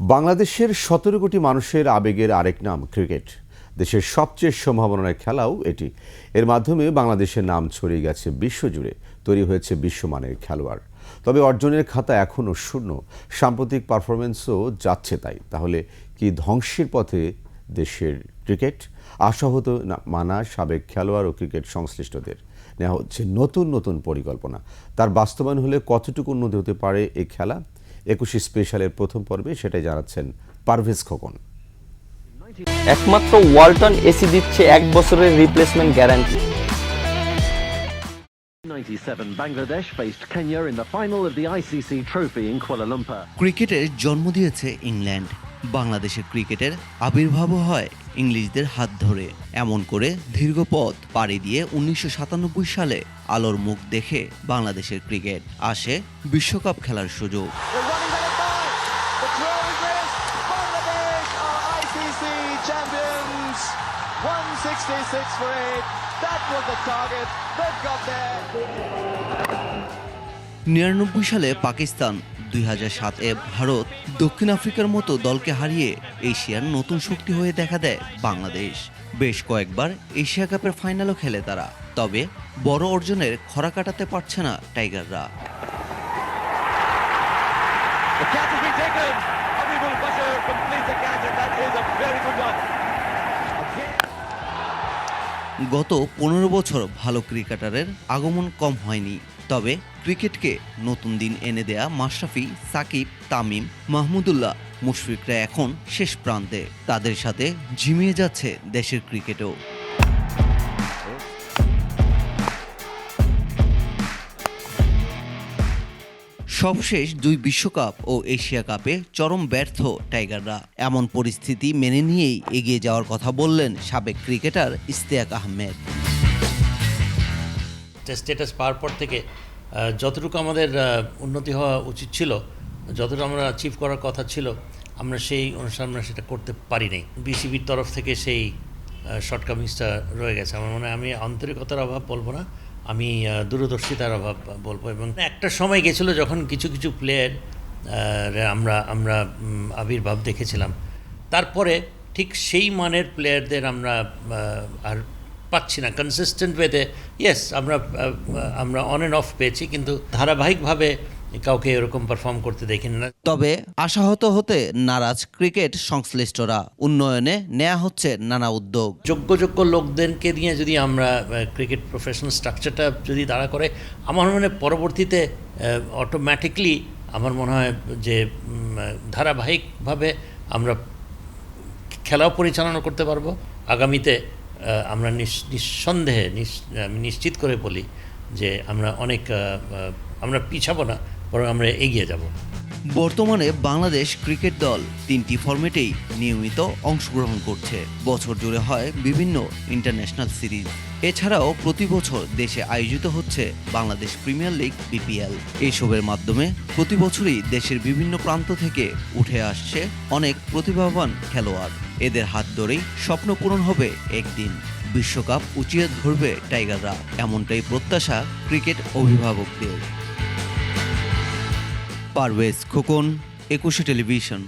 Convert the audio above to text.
বাংলাদেশের সতেরো কোটি মানুষের আবেগের আরেক নাম ক্রিকেট। দেশের সবচেয়ে সম্ভাবনার খেলাও এটি। এর মাধ্যমে বাংলাদেশের নাম ছড়িয়ে গেছে বিশ্বজুড়ে, তৈরি হয়েছে বিশ্বমানের খেলোয়াড়। তবে অর্জনের খাতা এখনও শূন্য। সাম্প্রতিক পারফরমেন্সও যাচ্ছে তাই। তাহলে কি ধ্বংসের পথে দেশের ক্রিকেট? আশাহত মানা সাবেক খেলোয়াড় ও ক্রিকেট সংশ্লিষ্টদের। নেওয়া হচ্ছে নতুন নতুন পরিকল্পনা। তার বাস্তবায়ন হলে কতটুকু উন্নতি হতে পারে এই খেলা? একুশে স্পেশালের প্রথম পর্বে সেটাই জানাচ্ছেন পারভেজ খোকন। একমাত্র ওয়ালটন এসি দিচ্ছে এক বছরের replacement guarantee 97, Bangladesh faced Kenya in the final of the ICC Trophy in Kuala Lumpur. ক্রিকেটের জন্ম দিয়েছে ইংল্যান্ড বাংলাদেশের ক্রিকেটের আবির্ভাবও হয় ইংলিশদের হাত ধরে এমন করে দীর্ঘ পথ পাড়ি দিয়ে উনিশশো সাতানব্বই সালে আলোর মুখ দেখে বাংলাদেশের ক্রিকেট আসে বিশ্বকাপ খেলার সুযোগ They're running that it back. The draw is this. Bangladesh are ICC champions. 166 for 8. That was the target. They've got there. নিরানব্বই সালে পাকিস্তান দুই হাজার সাত এ ভারত দক্ষিণ আফ্রিকার মতো দলকে হারিয়ে এশিয়ার নতুন শক্তি হয়ে দেখা দেয় বাংলাদেশ। বেশ কয়েকবার এশিয়া কাপের ফাইনালও খেলে তারা, তবে বড় অর্জনের খরা কাটাতে পারছে না টাইগাররা। The catch has been taken. Bashir completes catch. গত পনেরো বছর ভালো ক্রিকেটারের আগমন কম হয়নি। তবে ক্রিকেটকে নতুন দিন এনে দেয়া মাশরাফি, সাকিব, তামিম, মাহমুদুল্লাহ, মুশফিকরা এখন শেষ প্রান্তে। তাদের সাথে ঝিমিয়ে যাচ্ছে দেশের ক্রিকেটও। সবশেষ দুই বিশ্বকাপ ও এশিয়া কাপে চরম ব্যর্থ টাইগাররা। এমন পরিস্থিতি মেনে নিয়েই এগিয়ে যাওয়ার কথা বললেন সাবেক ক্রিকেটার ইস্তেয়াক আহমেদ। স্টেটাস পাওয়ার পর থেকে যতটুকু আমাদের উন্নতি হওয়া উচিত ছিল, যতটুকু আমরা অ্যাচিভ করার কথা ছিল, আমরা সেই অনুসারে আমরা সেটা করতে পারি নাই। বিসিবির তরফ থেকে সেই শর্টকামিংসটা রয়ে গেছে। আমার মনে হয় আমি আন্তরিকতার অভাব বলব না আমি দূরদর্শিতার অভাব বলব এবং একটা সময় গেছিল যখন কিছু কিছু প্লেয়ার আমরা আমরা আবির্ভাব দেখেছিলাম। তারপরে ঠিক সেই মানের প্লেয়ারদের আমরা আর পাচ্ছি না। কনসিস্টেন্ট ওয়েতে ইয়েস আমরা আমরা অন অ্যান্ড অফ পেয়েছি, কিন্তু ধারাবাহিকভাবে কাউকে এরকম পারফর্ম করতে দেখি না। তবে আশাহত হতে নারাজ ক্রিকেট সংশ্লিষ্টরা। উন্নয়নে নেওয়া হচ্ছে নানা উদ্যোগ। যোগ্য যোগ্য লোকদেরকে নিয়ে যদি আমরা ক্রিকেট প্রফেশনাল স্ট্রাকচারটা যদি দাঁড়া করে আমার মনে পরবর্তীতে অটোমেটিকলি আমার মনে হয় যে ধারাবাহিকভাবে আমরা খেলাও পরিচালনা করতে পারব। আগামীতে আমরা নিস- নিঃসন্দেহে নিস- আমি নিশ্চিত করে বলি যে আমরা অনেক আমরা পিছাবো না। বরং আমরা এগিয়ে যাব। বর্তমানে বাংলাদেশ ক্রিকেট দল তিনটি ফরম্যাটেই নিয়মিত অংশগ্রহণ করছে। বছর জুড়ে হয় বিভিন্ন ইন্টারন্যাশনাল সিরিজ। এছাড়াও প্রতি বছর দেশে আয়োজিত হচ্ছে বাংলাদেশ প্রিমিয়ার লিগ বিপিএল। এসবের মাধ্যমে প্রতি বছরই দেশের বিভিন্ন প্রান্ত থেকে উঠে আসছে অনেক প্রতিভাবান খেলোয়াড়। এদের হাত ধরেই স্বপ্ন পূরণ হবে একদিন। বিশ্বকাপ উঁচিয়ে ধরবে টাইগাররা। এমনটাই প্রত্যাশা ক্রিকেট অভিভাবকদের। পারভেজ খোকন একুশে টেলিভিশন।